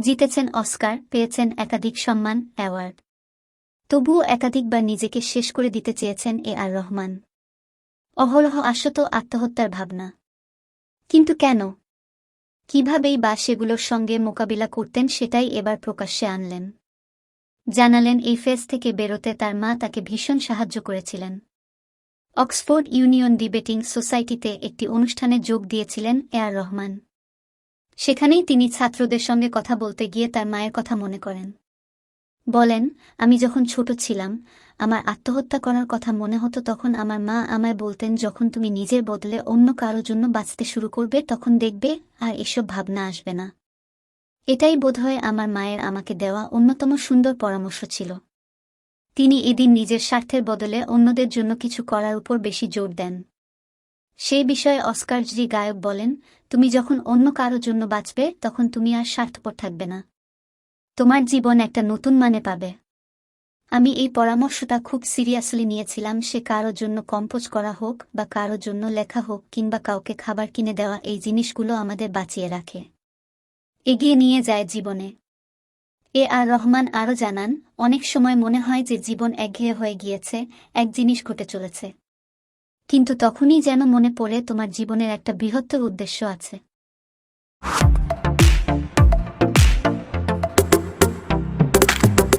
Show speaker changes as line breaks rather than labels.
জিতেছেন অস্কার, পেয়েছেন একাধিক সম্মান, অ্যাওয়ার্ড। তবুও একাধিকবার নিজেকে শেষ করে দিতে চেয়েছেন এ আর রহমান। অহরহ আসত আত্মহত্যার ভাবনা। কিন্তু কেন? কিভাবেই বা সেগুলোর সঙ্গে মোকাবিলা করতেন সেটাই এবার প্রকাশ্যে আনলেন। জানালেন, এই ফেজ থেকে বেরোতে তার মা তাকে ভীষণ সাহায্য করেছিলেন। অক্সফোর্ড ইউনিয়ন ডিবেটিং সোসাইটিতে একটি অনুষ্ঠানে যোগ দিয়েছিলেন এ আর রহমান। সেখানেই তিনি ছাত্রদের সঙ্গে কথা বলতে গিয়ে তার মায়ের কথা মনে করেন। বলেন, আমি যখন ছোট ছিলাম, আমার আত্মহত্যা করার কথা মনে হতো তখন আমার মা আমায় বলতেন, যখন তুমি নিজের বদলে অন্য কারোর জন্য বাঁচতে শুরু করবে, তখন দেখবে আর এসব ভাবনা আসবে না। এটাই বোধহয় আমার মায়ের আমাকে দেওয়া অন্যতম সুন্দর পরামর্শ ছিল। তিনি এদিন নিজের স্বার্থের বদলে অন্যদের জন্য কিছু করার উপর বেশি জোর দেন। সেই বিষয়ে অস্কার অস্কারজি গায়ক বলেন, তুমি যখন অন্য কারও জন্য বাঁচবে, তখন তুমি আর স্বার্থপর থাকবে না। তোমার জীবন একটা নতুন মানে পাবে। আমি এই পরামর্শটা খুব সিরিয়াসলি নিয়েছিলাম, সে কারোর জন্য কম্পোজ করা হোক বা কারও জন্য লেখা হোক কিংবা কাউকে খাবার কিনে দেওয়া, এই জিনিসগুলো আমাদের বাঁচিয়ে রাখে। এগিয়ে নিয়ে যায় জীবনে। এ আর রহমান আরও জানান, অনেক সময় মনে হয় যে জীবন একঘেয়ে হয়ে গিয়েছে, এক জিনিস ঘটে চলেছে। কিন্তু তখনই যেন মনে পড়ে তোমার জীবনের একটা বৃহত্তর উদ্দেশ্য আছে।